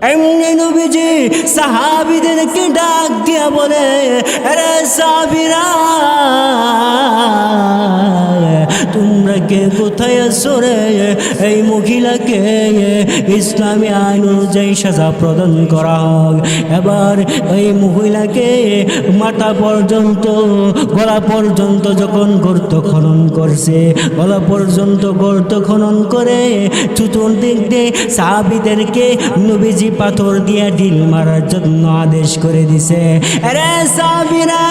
এমনি নবীজি সাহাবিদেরকে ডাক দিয়া বলে আরে সাহাবিরা, তোমরা কে কোথায় আছো রে? এই মহিলাকে ইসলামী আইন অনুযায়ী সাজা প্রদান করা হোক। এবার এই মহিলাকে মাথা পর্যন্ত, গলা পর্যন্ত যখন গর্ত খনন করছে, গলা পর্যন্ত গর্ত খনন করে চতুর দিক দিয়ে সাহাবিদেরকে নবীজি পাথর দিয়ে ঢিল মারার জন্য আদেশ করে দিছে। আরে সাহাবিরা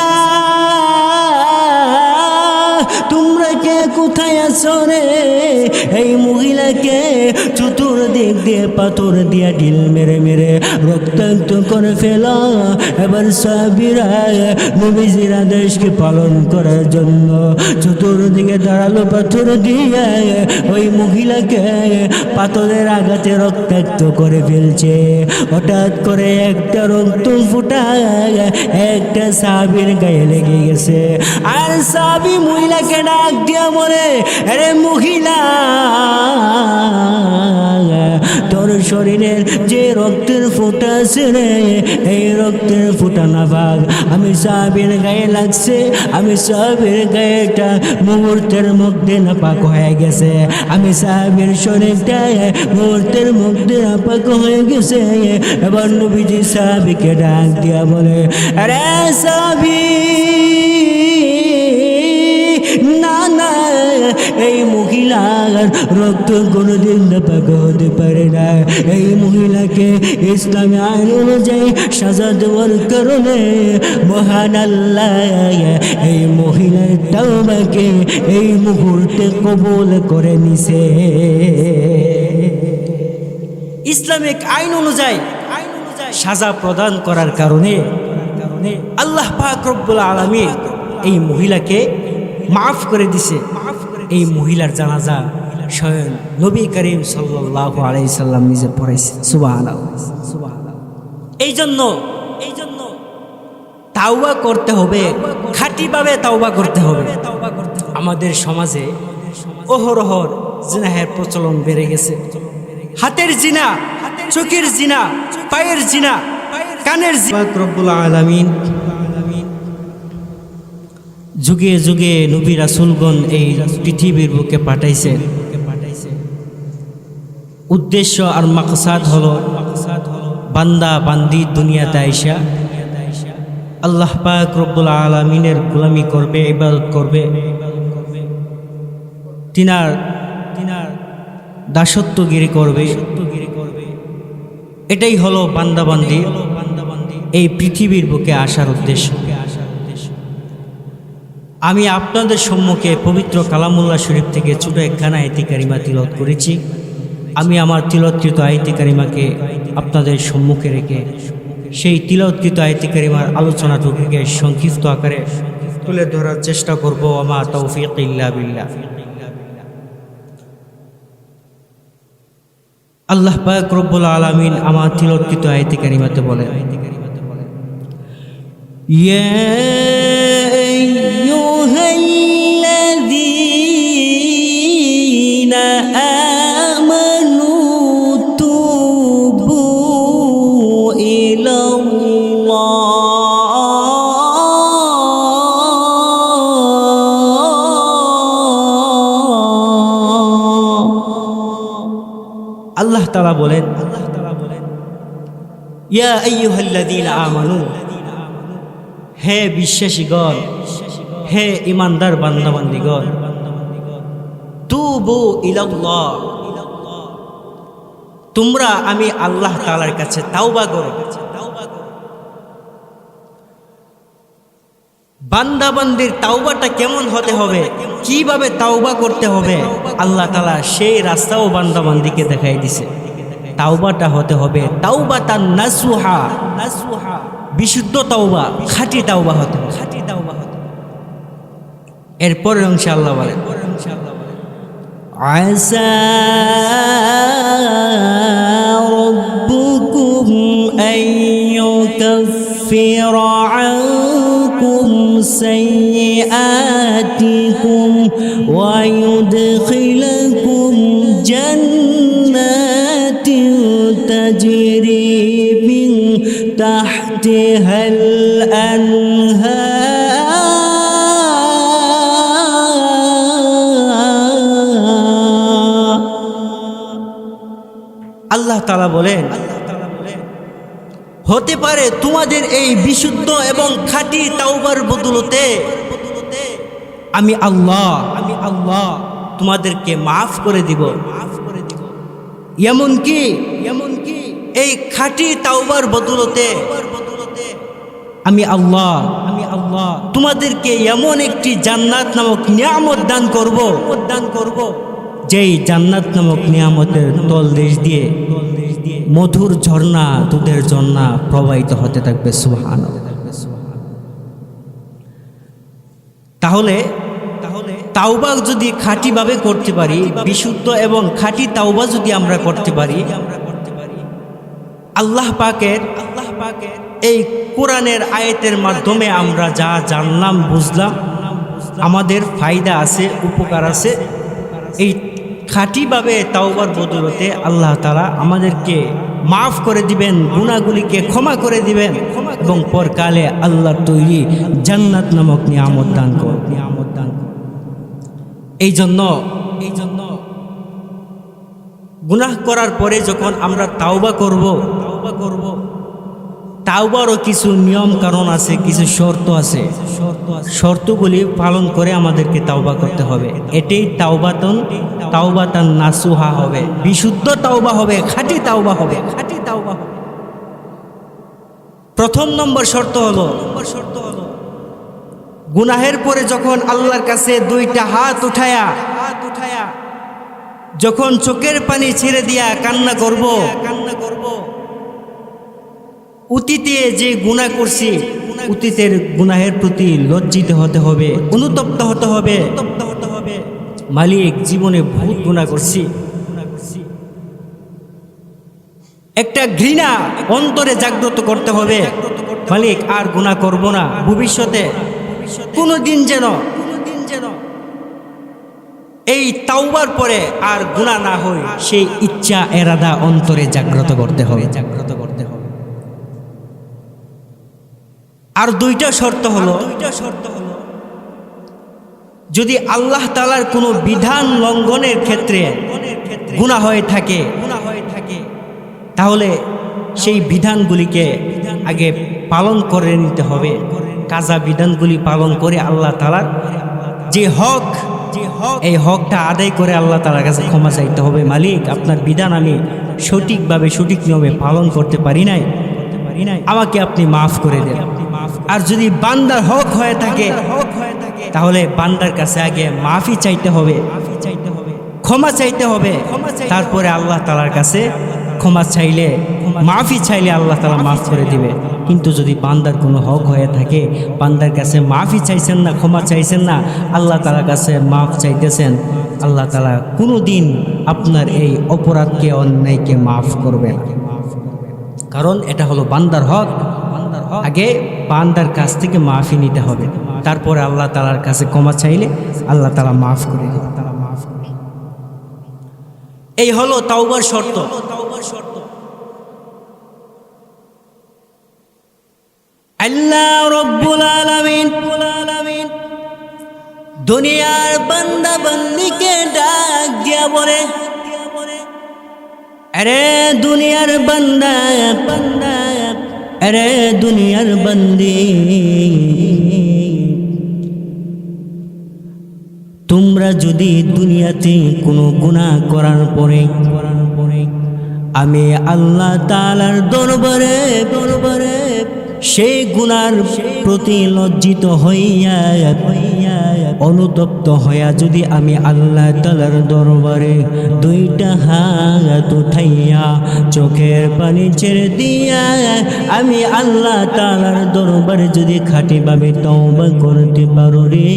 তোমরা কে কোথায় আছো রে? এই মহিলাকে চতুর্দিক দিয়ে পাথর দিয়া ঢিল মেরে মেরে রক্তাক্ত করে ফেলা। এবার সাবিরা নবীজির আদেশকে পালন করার জন্য চতুর্দিকে দাঁড়াল পাথর দিয়ে। ওই মহিলাকে পাথরের আঘাতে রক্তাক্ত করে ফেলছে। হঠাৎ করে একটা রক্ত ফুটা একটা সাবির গায়ে লেগে গেছে। আর সাবি মহিলাকে ডাক দিয়া বলে, আরে মহিলা, তোর শরীরের যে রক্তের ফোঁটা আছে রে, এই রক্তের ফোঁটা না ভাগ। আমি সাবির গায়ে লাগছে, আমি সাবির গায়েটা মুহূর্তের মধ্যে নাপাক হয়ে গেছে। আমি সাবির শরীরটা মুহূর্তের মধ্যে নাপাক হয়ে গেছে। এবার নবীজি সাবিকে ডাক দিয়া বলে, আরে সাবি এই মহিলার রক্ত কোনোদিন নাপাক হতে পারে না। এই মহিলাকে ইসলামী আইন অনুযায়ী সাজা দেওয়ার কারণে মহান আল্লাহ এই মহিলার তাওবাকে এই মুহূর্তে কবুল করে নিছে। ইসলামিক আইন অনুযায়ী সাজা প্রদান করার কারণে আল্লাহ পাক রব্বুল আলমী এই মহিলাকে মাফ করে দিছে। এই মহিলার জানাজা স্বয়ং নবী করিম সাল্লাহ আলাইসাল্লাম নিজে পড়াইছে। সুবাহ আলাহ সুবাহ এই জন্য এই জন্য তাওবা করতে হবে, খাঁটিভাবে তাওবা করতে হবে। আমাদের সমাজে অহরহর জিনাহের প্রচলন বেড়ে গেছে। হাতের জিনা, চোখের জিনা, পায়ের জিনা, কানের জিনা। রব্বুল আলামিন যুগে যুগে নবী রাসুলগণ এই পৃথিবীর বুকে পাঠাইছে। উদ্দেশ্য আর মাকসাদ হলো বান্দা বান্দি দুনিয়াতে আইসা, আল্লাহ পাক রব্বুল আলমিনের গোলামি করবে, ইবাদত করবে। তিনার তিনার দাসত্বগিরি করবে। এটাই হলো বান্দাবান্দি এই পৃথিবীর বুকে আসার উদ্দেশ্য। আমি আপনাদের সম্মুখে পবিত্র কালামুল্লাহ শরীফ থেকে ছোট একখানা আয়তি কারিমা তিলত করেছি। আমি আমার তিলৎকৃত আয়তি কারিমাকে আপনাদের সম্মুখে রেখে সেই তিলৎকৃত আয়তি কারিমার আলোচনাটুকুকে সংক্ষিপ্ত আকারে তুলে ধরার চেষ্টা করব। আমার তৌফিক ইল্লা আল্লাহ পাক রব্বুল আলামিন আমার তিলৎকৃত আয়তি কারিমাতে বলে ইয়া আল্লাহ তালা বলেন আল্লাহ তালা বলেন ইয়া আইয়ুহাল্লাযীনা আমানু। হে বিশ্বাসীগণ হে ইমানদার বান্দাবান্দিগণ তোমরা আমি আল্লাহ তালার কাছে তাওবা করো। বান্দাবান্দির তাওবাটা কেমন হতে হবে? কীভাবে তাওবা করতে হবে? আল্লাহ তালা সেই রাস্তাও বান্দাবান্দিকে দেখাই দিছে। তাওবাটা হতে হবে তাওবা তার নাসুহা। নাসুহা বিশুদ্ধ তাওবা, খাঁটি তাওবা হতে খাঁটি তাওবা হতে এরপরের অংশে আল্লাহ عسى ربكم أن يكفر عنكم سيئاتكم ويدخلكم جنات تجري من تحتها الأنهار তালা বলেন, হতে পারে তোমাদের এই বিশুদ্ধ এবং খাঁটি তাওবার বদলতে আমি আল্লাহ আমি আল্লাহ তোমাদেরকে মাফ করে দিব। মাফ করে দিব এমন কি এমন কি এই খাঁটি তাওবার বদলতে আমি আল্লাহ আমি আল্লাহ তোমাদেরকে এমন একটি জান্নাত নামক নিয়ামত দান করব দান করব। যেই জান্নাত নামক নিয়ামতের তল দেশ দিয়ে মধুর ঝর্ণা দুধের ঝর্ণা প্রবাহিত হতে থাকবে সুহান তাহলে তাহলে তাওবা যদি খাঁটিভাবে করতে পারি, বিশুদ্ধ এবং খাঁটি তাওবা যদি আমরা করতে পারি আল্লাহ পাকের আল্লাহ পাকের এই কোরআনের আয়াতের মাধ্যমে আমরা যা জানলাম, বুঝলাম, আমাদের ফায়দা আছে, উপকার আছে, এই খাঁটিভাবে তাওবার বদলতে আল্লাহ তালা আমাদেরকে মাফ করে দিবেন গুণাগুলিকে ক্ষমা করে দিবেন এবং পরকালে আল্লাহর তৈরি জান্নাত নামক নিয়ামত দান নিয়ামত দান এই জন্য এই জন্য গুনাহ করার পরে যখন আমরা তাওবা করব তাওবা করব তাওবারও কিছু নিয়ম কারণ আছে, কিছু শর্ত আছে। শর্তগুলি পালন করে আমাদেরকে তাওবা করতে হবে। এটাই তাওবাতন, তাওবাতান নাসুহা হবে। বিশুদ্ধ তাওবা হবে, খাঁটি তাওবা হবে। খাঁটি তাওবা হবে। প্রথম নম্বর শর্ত হলো শর্ত হলো গুনাহের পরে যখন আল্লাহর কাছে দুইটা হাত উঠায়া হাত উঠায়া যখন চোখের পানি ছেড়ে দিয়া কান্না করব কান্না করব অতীতে যে গুণা করছি, অতীতের গুনাহের প্রতি লজ্জিত হতে হবে, অনুতপ্ত হতে হবে। মালিক জীবনে বহুত গুণা করছি। একটা ঘৃণা অন্তরে জাগ্রত করতে হবে। মালিক, আর গুণা করব না। ভবিষ্যতে কোনো দিন যেন এই তাওবার পরে আর গুণা না হয়, সেই ইচ্ছা, এরাদা অন্তরে জাগ্রত করতে হবে। জাগ্রত করতে হবে আর দুইটা শর্ত হলো দুইটা শর্ত হলো যদি আল্লাহ তালার কোনো বিধান লঙ্ঘনের ক্ষেত্রে গুণা হয়ে থাকে গুণা হয়ে থাকে তাহলে সেই বিধানগুলিকে আগে পালন করে নিতে হবে। কাজা বিধানগুলি পালন করে আল্লাহ তালার যে হক যে হক এই হকটা আদায় করে আল্লাহ তালার কাছে ক্ষমা চাইতে হবে। মালিক আপনার বিধান আমি সঠিকভাবে সঠিক নিয়মে পালন করতে পারি নাই। আমাকে আপনি মাফ করে দেন। আর যদি বান্দার হক হয়ে থাকে তাহলে বান্দার কাছে আগে মাফি চাইতে হবে মাফি চাইতে হবে ক্ষমা চাইতে হবে। তারপরে আল্লাহ তালার কাছে ক্ষমা চাইলে মাফি চাইলে আল্লাহ তালা মাফ করে দিবে। কিন্তু যদি বান্দার কোনো হক হয়ে থাকে বান্দার কাছে মাফি চাইছেন না ক্ষমা চাইছেন না আল্লাহ তালার কাছে মাফ চাইতেছেন আল্লাহ তালা কোনো দিন আপনার এই অপরাধকে অন্যায়কে মাফ করবে না। কারণ এটা হলো বান্দার হক আগে বান্দার কাছ থেকে মাফি নিতে হবে। তারপরে আল্লাহ তালার কাছে ক্ষমা চাইলে আল্লাহ তালা মাফ করে এই হলো তাওবার শর্ত। আল্লাহ রব্বুল আলামিন দুনিয়ার বান্দা বান্দিকে ডাক দিয়া বলে, আরে দুনিয়ার বান্দা বান্দা আরে দুনিয়ার বন্দি। তোমরা যদি দুনিয়াতে কোনো গুণা করার পরে, আমি আল্লাহ তালার দরবারে দরবারে সেই গুণার প্রতি লজ্জিত হইয়া হইয়া অনুতপ্ত হইয়া যদি আমি আল্লাহ তালার দরবারে দুইটা হাত উঠাইয়া চোখের পানি ছেড়ে দিয়া আমি আল্লাহ তালার দরবারে যদি খাঁটিভাবে তওবা করতে পারো রে,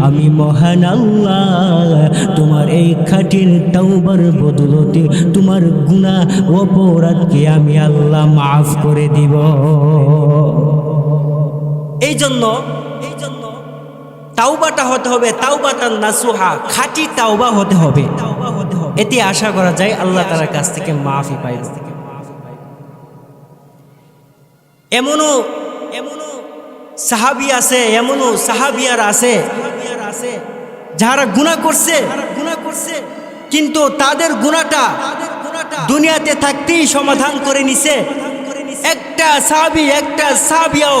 আমি মহান আল্লাহ, তোমার এই খাটির তওবার বদলতে তোমার গুণা অপরাধকে আমি আল্লাহ মাফ করে দিব। এই জন্য তাওবাটা হতে হবে তাওবাটার নাসুহা, খাঁটি তাওবা হতে হবে। এতে আশা করা যায় আল্লাহ তালার কাছ থেকে মাফি পাই এমনও এমনও সাহাবি আছে, এমনও সাহাবিয়ার আছে, যারা গুনাহ করছে গুনাহ করছে কিন্তু তাদের গুনাহটা দুনিয়াতে থাকতেই সমাধান করে নিছে। একটা সাহাবি, একটা সাহাবিয়াও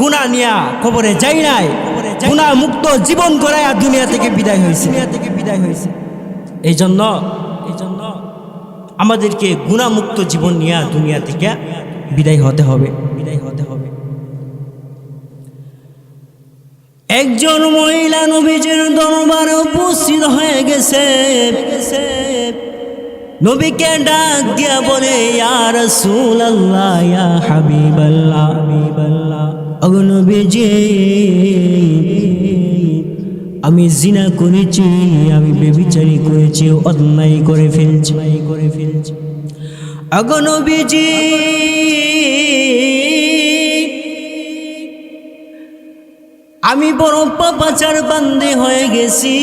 গুনাহ নিয়া খবরে যাই নাই। গুনাহ মুক্ত জীবন গড়ায় দুনিয়া থেকে বিদায় হয়েছে। দুনিয়া থেকে বিদায় হয়েছে। এই জন্য এই জন্য আমাদেরকে গুণামুক্ত জীবন নিয়ে দুনিয়া থেকে বিদায় হতে হবে। বিদায় হতে হবে। একজন মহিলা নবীজির দরবারে উপস্থিত হয়ে গেছে। নবীকে ডাক দিয়া বলে ইয়া রাসূলুল্লাহ ইয়া হাবিবাল্লাহ হাবিবাল্লাহ। নবীজি আমি জিনা করেছি, আমি বেবিচারি করেছি অন্যায় করে ফেলছি। করে ফেলছি ওগো নবীজি আমি বড় পাপাচার বান্দে হয়ে গেছি।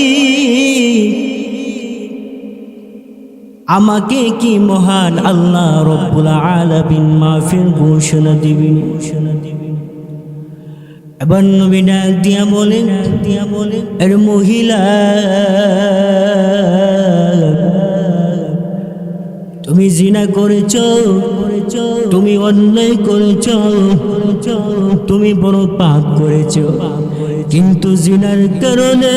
আমাকে কি মহান আল্লাহ রব্বুল আলামিন মাফির ঘোষণা দিবেন ঘোষণা দিবেন? এবার নবী ডাক দিয়া বলে দিয়া বলে এর মহিলা, তুমি জিনা করেছ করেছ তুমি অন্যায় করেছ করেছ, তুমি বড় পাপ করেছ। কিন্তু জিনার কারণে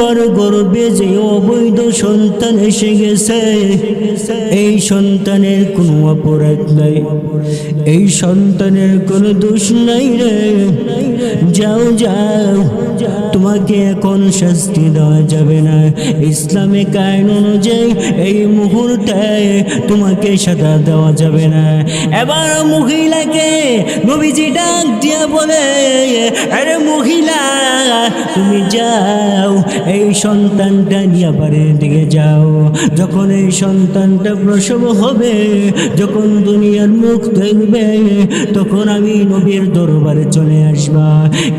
তোমার গর্বে যে অবৈধ সন্তান এসে গেছে, এই সন্তানের কোনো অপরাধ নাই। এই সন্তানের কোনো দোষ নাই রে। যাও যাও, তোমাকে এখন শাস্তি দেওয়া যাবে না। ইসলামিক আইন অনুযায়ী এই মুহূর্তে তোমাকে সাজা দেওয়া যাবে না। এবার মহিলাকে নবীজি ডাক দিয়া বলে, আরে মহিলা, তুমি যাও, এই সন্তানটা নিয়ে বাড়ির দিকে যাও। যখন এই সন্তানটা প্রসব হবে, যখন দুনিয়ার মুখ দেখবে, তখন আমি নবীর দরবারে চলে আসবা।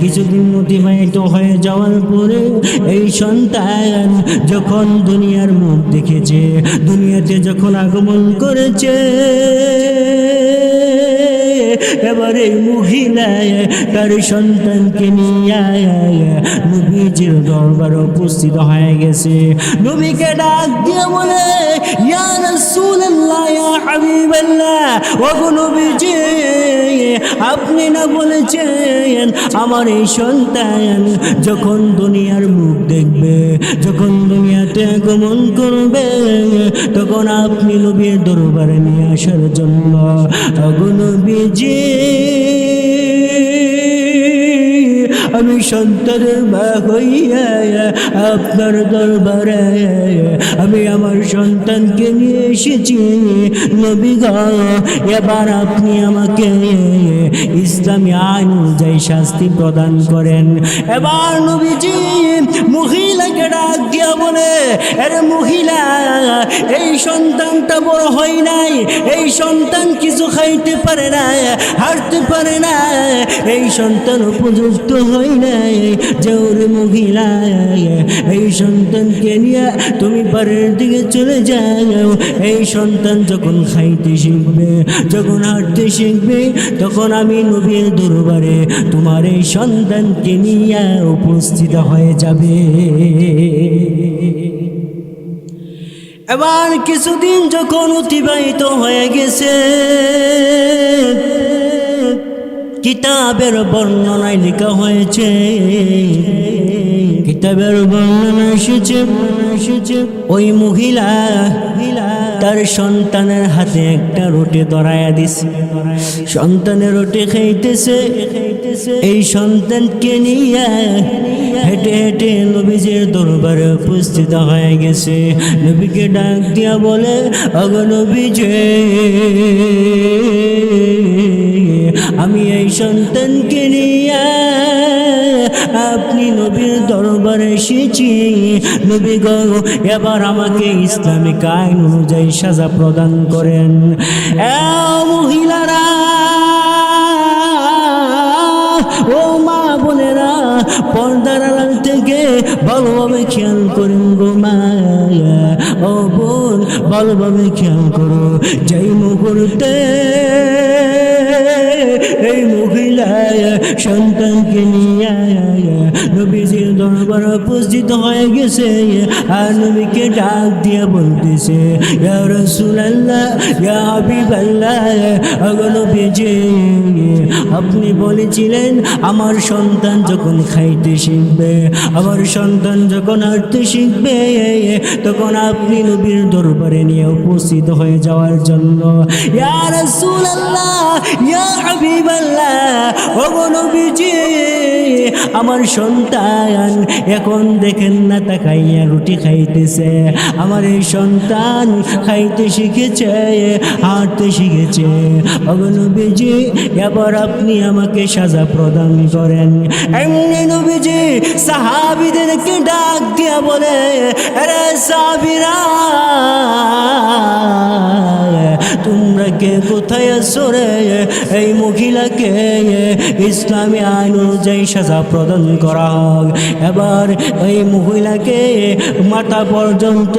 কিছুদিন অতিবাহিত হয়ে যাওয়ার পরে এই সন্তান যখন দুনিয়ার মুখ দেখেছে, দুনিয়াতে যখন আগমন করেছে, এবার এই মহিলা তার সন্তানকে নিয়ে নবীজির দরবার উপস্থিত হয়ে গেছে। নবীকে ডাক দিয়ে বলে, ইয়া রাসূলুল্লাহ, ইয়া হাবিবাল্লাহ, ওগো নবীজি, আপনি না বলেছেন আমার এই সন্তান যখন দুনিয়ার মুখ দেখবে, যখন দুনিয়াতে আগমন করবে, তখন আপনি নবীর দরবারে নিয়ে আসার জন্য নবীজি আমি সন্তানের মা হইয়া আপনার দরবারে, আমি আমার সন্তানকে নিয়ে এসেছি। নবী গ, এবার আপনি আমাকে ইসলামী আইন অনুযায়ী শাস্তি প্রদান করেন। এবার নবীজি মহিলাকে ডাক দিয়া বলে আরে মহিলা, এই সন্তানটা বড় হয় নাই, এই সন্তান কিছু খাইতে পারে না, হাঁটতে পারে না, এই সন্তান উপযুক্ত হয় নাই যে ওরে মহিলা, এই সন্তানকে নিয়ে তুমি বাড়ির দিকে চলে যাও। এই সন্তান যখন খাইতে শিখবে, যখন হাঁটতে শিখবে, তখন আমি নবীর দরবারে তোমার এই সন্তানকে নিয়ে উপস্থিত হয়ে যাবে। এবার কিছুদিন যখন অতিবাহিত হয়ে গেছে কিতাবের বর্ণনায় লেখা হয়েছে। কিতাবের বর্ণনা এসেছে এসেছে। ওই মহিলা তার সন্তানের হাতে একটা রুটি ধরাইয়া দিছে। সন্তানের রুটি খাইতেছে। এই সন্তানকে নিয়ে হেঁটে হেঁটে নবীজির দরবারে উপস্থিত হয়ে গেছে। নবীকে ডাক দিয়া বলে, অগ আমি এই সন্তানকে নিয়ে আপনি নবীর দরবারে এসেছি। নবী গো, এবার আমাকে ইসলামিক আইন অনুযায়ী সাজা প্রদান করেন। মহিলারা, ও মা বোনেরা, পর্দার আড়াল থেকে ভালোভাবে খেয়াল করেন গো মা। ও বোন, ভালোভাবে খেয়াল করো। যেই মুহূর্তে সন্তানকে নিয়ে দরবার উপস্থিত হয়ে গেছে। আর নবীকে ডাক দিয়ে বলতেছে আপনি বলেছিলেন, আমার সন্তান যখন খাইতে শিখবে, আমার সন্তান যখন হাঁটতে শিখবে, তখন আপনি নবীর দরবারে নিয়ে উপস্থিত হয়ে যাওয়ার জন্য, ইয়া রাসূলুল্লাহ, ইয়া হাবিবাল্লাহ আমার সন্তান এখন দেখেন না, তাকাইয়া রুটি খাইতেছে। আমার এই সন্তান খাইতে শিখেছে, হাঁটতে শিখেছে। ওগো নবীজি, এবার আপনি আমাকে সাজা প্রদান করেন। এমনি নবীজি, সাহাবিদেরকে ডাক দিয়া বলে আরে সাবিরা কে কোথায় আছো রে? এই মহিলাকে ইসলামী আইন অনুযায়ী সাজা প্রদান করা হোক। এবার এই মহিলাকে মাথা পর্যন্ত,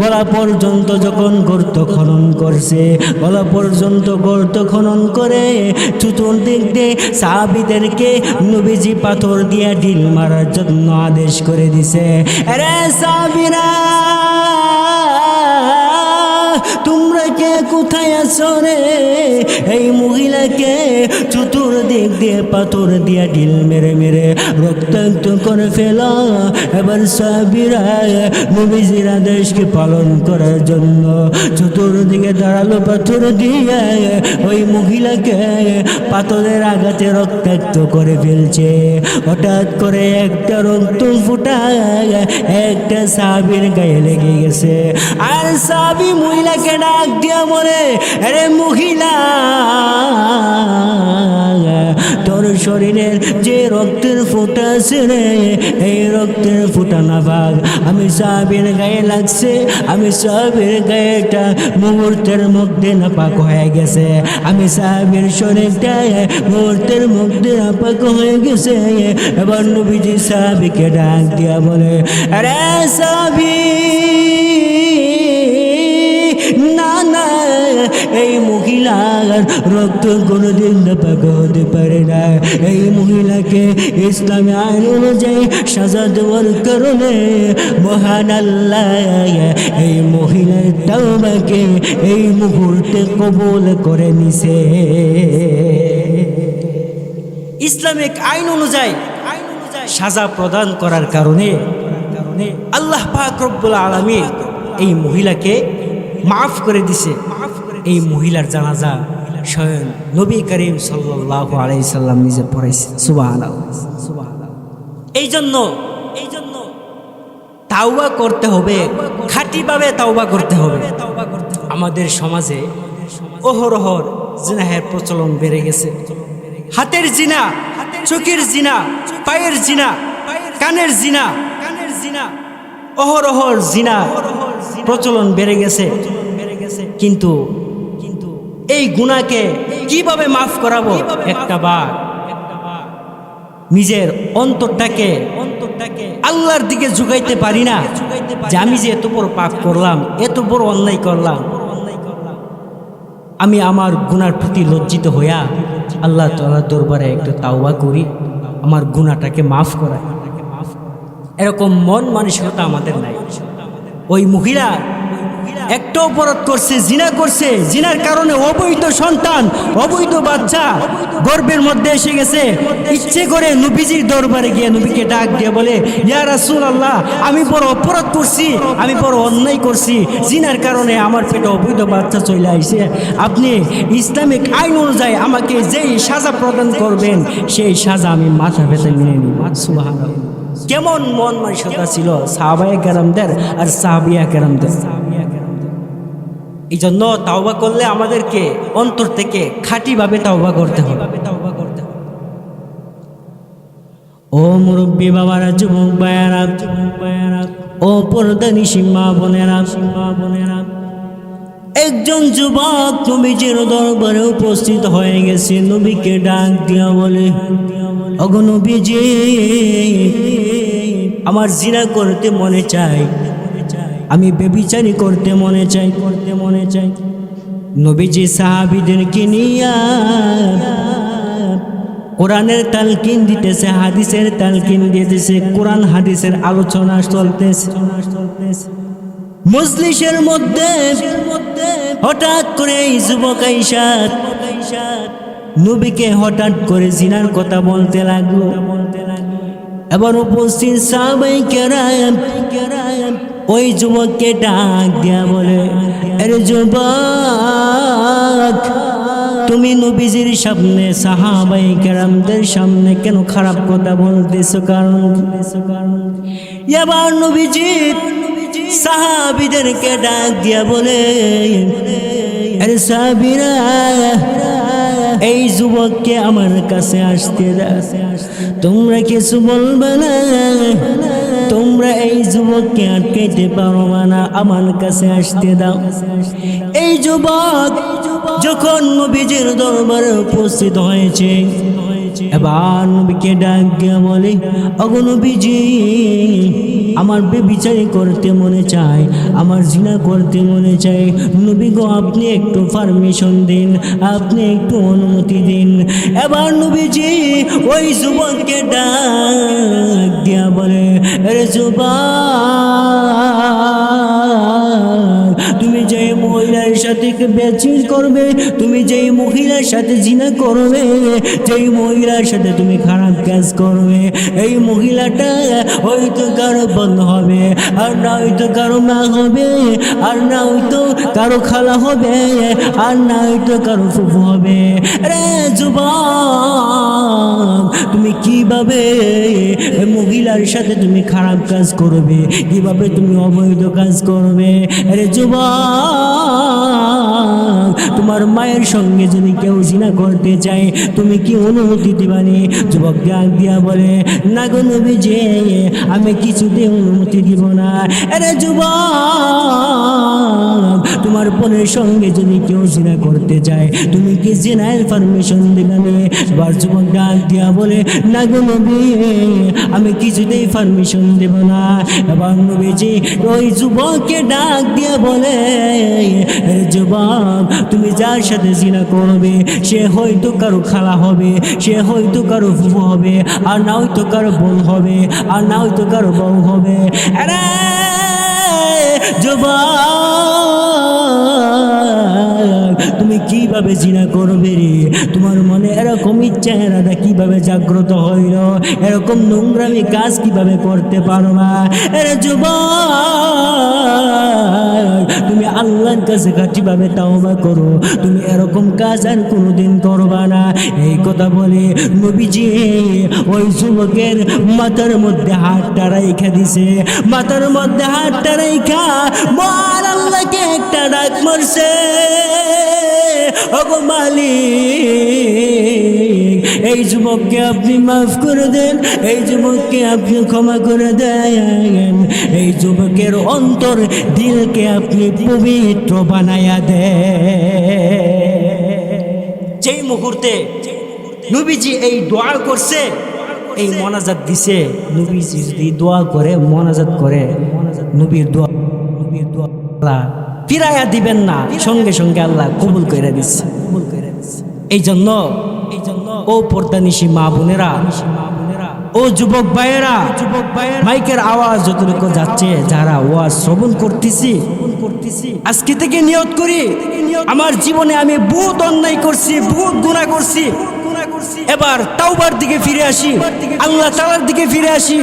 গলা পর্যন্ত যখন গর্ত খনন করছে, গলা পর্যন্ত গর্ত খনন করে দিক দিয়ে সাহাবিদেরকে নবীজি পাথর দিয়ে ঢিল মারার জন্য আদেশ করে দিছে। আরে সাবিরা কে কোথায় আছো রে? এই মহিলাকে চতুর্দিক দিয়ে পাথর দিয়ে ঢিল মেরে মেরে রক্তাক্ত করে ফেলা। এবার সাবিরা নবীজির আদেশকে পালন করার জন্য চতুর্দিকে দাঁড়াল পাথর দিয়ে। ওই মহিলাকে পাথরের আঘাতে রক্তাক্ত করে ফেলছে। হঠাৎ করে একটা রক্ত ফুটা একটা সাবির গায়ে লেগে গেছে। আর সাবি মহিলাকে ডাক দিয়া বলে আরে মহিলা, তোর শরীরের যে রক্তের ফোঁটা আছে রে, এই রক্তের ফোঁটা না ভাগ। আমি সাবির গায়ে লাগছে, আমি সাবির গায়েটা মুহূর্তের মধ্যে নাপাক হয়ে গেছে। আমি সাহাবের শরীরটা মুহূর্তের মধ্যে নাপাক হয়ে গেছে। এবার নবীজি সাহাবিকে ডাক দিয়া বলে, আরে সাবি এই মহিলার রক্ত কোনোদিন নাপাক হতে পারে না। এই মহিলাকে ইসলামী আইন অনুযায়ী সাজা দেওয়ার কারণে মহান আল্লাহ এই মহিলার তাওবাকে এই মুহূর্তে কবুল করে নিছে। ইসলামিক আইন অনুযায়ী সাজা প্রদান করার কারণে আল্লাহ পাক রব্বুল আলমী এই মহিলাকে মাফ করে দিছে। এই মহিলার জানাজা স্বয়ং নবী করিম সাল্লাহ আলাইসাল্লাম নিজে পড়াইছে। সুবাহ এই জন্য এই জন্য তাওবা করতে হবে, খাঁটিভাবে তাওবা করতে হবে। আমাদের সমাজে অহরহর জিনাহের প্রচলন বেড়ে গেছে। হাতের জিনা, চোখের জিনা, পায়ের জিনা কানের জিনা কানের জিনা, অহরহর জিনা প্রচলন বেড়ে গেছে। কিন্তু এই গুণাকে কীভাবে মাফ করাবো? একটা বার। নিজের অন্তরটাকে অন্তরটাকে আল্লাহর দিকে ঝুঁকাইতে পারি না। যে আমি যে এত বড় পাপ করলাম এত বড় অন্যায় করলাম। আমি আমার গুনার প্রতি লজ্জিত হইয়া আল্লাহ তালার দরবারে একটু তাওবা করি আমার গুণাটাকে মাফ করায় এরকম মন মানসিকতা আমাদের নাই। ওই মহিলা একটা অপরাধ করছে, জিনা করছে, জিনার কারণে অবৈধ সন্তান, অবৈধ বাচ্চা গর্বের মধ্যে এসে গেছে। ইচ্ছে করে নবীজির দরবারে গিয়ে নবীকে ডাক দিয়ে বলে, ইয়া রাসূল আল্লাহ আমি বড় অপরাধ করছি, আমি বড় অন্যায় করছি। জিনার কারণে আমার পেটে অবৈধ বাচ্চা চলে আইছে। আপনি ইসলামিক আইন অনুযায়ী আমাকে যেই সাজা প্রদান করবেন, সেই সাজা আমি মাথা মেনে নিব। সুবহানাল্লাহ। কেমন মন মানসিকতা ছিল সাহাবায়ে কেরামদের আর সাহাবিয়া কেরামদের। এই জন্য তাওবা করলে আমাদেরকে অন্তর থেকে খাঁটিভাবে তাওবা করতে হবে। ও মুরব্বী বাবারা যুবক বায়ারা ও পর্দানি সীমা বোনেরা সীমা বোনেরা একজন যুবক নবীজির দরবারে উপস্থিত হয়ে গেছে নবীকে ডাক দিয়া বলে অগ নবীজি আমার জিরা করতে মনে চাই। আমি বেবিচারি করতে মনে চাই, করতে মনে চাই। নবীজি সাহাবিদেরকে নিয়া কোরআনের তালকিন দিতেছে, হাদিসের তালকিন দিতেছে, কোরআন, হাদিসের আলোচনা চলতেছে। মজলিসের মধ্যে হঠাৎ করে যুবক নবীকে হঠাৎ করে জিনার কথা বলতে লাগল। এবার উপস্থিত সাহাবাই কেরাম ওই যুবককে ডাক দিয়া বলে আরে যুবক, তুমি নবীজির সামনে, সাহাবাই কেরামদের সামনে কেন খারাপ কথা বলতেছো? কারণ এবার নবীজি সাহাবিদেরকে ডাক দিয়া বলে আরে সাহাবিরা, এই যুবককে আমার কাছে আসতে দাও। তোমরা কিছু বলবে না? তোমরা এই যুবককে আটকাইতে পারো না আমার কাছে আসতে দাও। এই যুবক যখন নবীজির দরবারে উপস্থিত হয়েছে এবার নবীকে ডাক বলে অগনবীজি আমার বেবিচারি করতে মনে চায়, আমার জিনা করতে মনে চায়। নবী গো, আপনি একটু পারমিশন দিন, আপনি একটু অনুমতি দিন। এবার নবীজি ওই যুবককে ডাক দিয়া বলে আরে যুবক তুমি যে মহিলার সাথে বেচির করবে, তুমি যেই মহিলার সাথে জিনা করবে, যেই মহিলার সাথে তুমি খারাপ কাজ করবে, এই মহিলাটা হয়তো কারও বন্ধ হবে, আর না হয়তো কারও মা হবে, আর না হয়তো কারও খালা হবে, আর না হয়তো কারও ফুফু হবে। রে যুবক তুমি কীভাবে মহিলার সাথে তুমি খারাপ কাজ করবে? কীভাবে তুমি অবৈধ কাজ করবে? আরে যুবক তোমার মায়ের সঙ্গে যদি কেউ জিনা করতে চায়, তুমি কি অনুমতি দিবানি যুবক ডাক দিয়া বলে, না গো যে আমি কিছুতে অনুমতি দিব না। আরে যুবক, তোমার বোনের সঙ্গে যদি কেউ জিনা করতে চায়, তুমি কি জিনায়ের পারমিশন দিবানি এবার যুবক ডাক দিয়া বলে, না গো নবী, আমি কিছুতেই পারমিশন দেব না। এবার নবীজি ওই যুবককে ডাক দিয়া বলে "এ যুবক তুমি যার সাথে জিনা করবে, সে হয়তো কারও খালা হবে, সে হয়তো কারও ফুফু হবে, আর না হয়তো কারও বোন হবে, আর না হয়তো কারও বউ হবে। জবাব তুমি কীভাবে জিনা করবে রে? তোমার মনে এরকম ইচ্ছা এরাটা কীভাবে জাগ্রত হইল? এরকম নোংরামি কাজ কীভাবে করতে পারবা? এরে যুবক, তুমি আল্লাহর কাছে কীভাবে তাওবা করো। তুমি এরকম কাজ আর কোনোদিন করবা না। এই কথা বলে নবীজি ওই যুবকের মাথার মধ্যে হাতটা রাইখা দিছে। মাথার মধ্যে হাতটা রাইখা মার আল্লাহকে একটা ডাক মারছে। ওগো মালিক, এই যুবককে আপনি মাফ করে দেন, এই যুবককে আপনি ক্ষমা করে দেন, এই যুবকের অন্তর দিলকে আপনি পবিত্র বানায়া দেন। যেই মুহূর্তে নবীজি এই দোয়া করছে, এই মনাজাত দিছে, নবীজি যদি দোয়া করে, মনাজাত করে, নবীর দোয়া নবীর দোয়া ফিরাইয়া দিবেন না। সঙ্গে সঙ্গে আল্লাহ কবুল করে দিচ্ছে কবুল এই জন্য এই জন্য ও পর্দানিশি মা বোনেরা, ও যুবক ভাইয়েরা যুবক ভাইয়ের মাইকের আওয়াজ যতটুকু যাচ্ছে, যারা ও ওয়াজ শ্রবণ করতেছি করতেছি আজকে থেকে নিয়ত করি, আমার জীবনে আমি বহুত অন্যায় করছি, বহুত গুণা করছি এবার তাওবার দিকে ফিরে আসি। আল্লাহ তালার দিকে ফিরে আসি।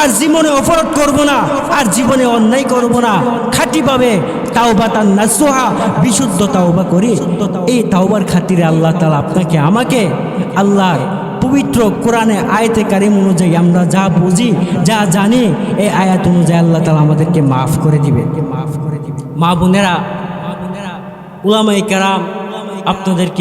আর জীবনে অপরাধ করব না, আর জীবনে অন্যায় করব না। খাঁটি পাবে তাওবা তার নাসোহা, বিশুদ্ধ তাওবা করি। এই তাওবার খাতিরে আল্লাহ তালা আপনাকে, আমাকে, আল্লাহর পবিত্র কোরআনে আয়তে কারিম অনুযায়ী আমরা যা বুঝি, যা জানি, এই আয়াত অনুযায়ী আল্লাহ তালা আমাদেরকে মাফ করে দিবে। মাফ করে দিবে মা বোনেরা মা বোনেরা উলামাই কারাম, আপনাদেরকে